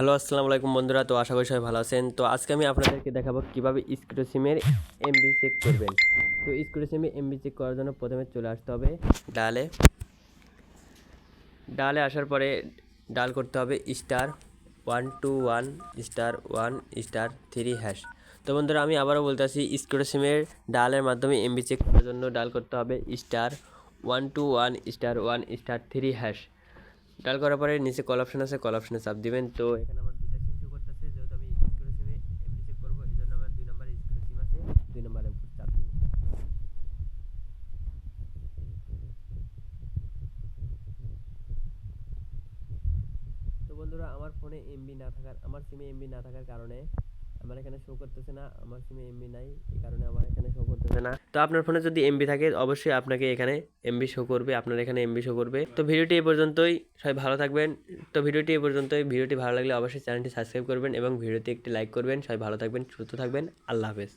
Hello, আসসালামু আলাইকুম বন্ধুরা, তো আশা করি সবাই ভালো আছেন। তো আজকে আমি আপনাদেরকে দেখাবো কীভাবে স্কুটো সিমের এমবি চেক করবেন। তো স্কুটো সিমে এমবি চেক করার জন্য প্রথমে চলে আসতে হবে ডালে। ডালে আসার পরে ডাল করতে হবে star one two one, star one, star three hash. তো বন্ধুরা, আমি আবারও বলতে আসি স্কুটো সিমের ডালের মাধ্যমে এমবি চেক করার জন্য ডাল করতে হবে star one two one, star one, star three hash. Dial করার পরে নিচে কল অপশন আছে কল অপশনে চাপ দিবেন। তো এখানে আমার দুইটা সিম শো করতেছে, যেহেতু আমি স্কুটো সিমে চেক করব এই জন্য আমার দুই নম্বর স্কুটো সিম আছে, দুই নম্বরের উপর চাপ দিব। তো বন্ধুরা, আমার ফোনে এমবি না থাকার, আমার সিমে এমবি না থাকার কারণে আমার এখানে শো করতেছে না, আমার সিমে এমবি নাই, এই কারণে আমার এখানে শো করতেছে না। তো আপনার ফোনে যদি এমবি থাকে, অবশ্যই আপনাকে এখানে এমবি শো করবে, আপনার এখানে এমবি শো করবে। তো ভিডিওটি এই পর্যন্তই, সবাই ভালো থাকবেন। তো ভিডিওটি এই পর্যন্তই, ভিডিওটি ভালো লাগলে অবশ্যই চ্যানেলটি সাবস্ক্রাইব করবেন এবং ভিডিওতে একটি লাইক করবেন। সবাই ভালো থাকবেন, সুস্থ থাকবেন, আল্লাহ হাফেজ।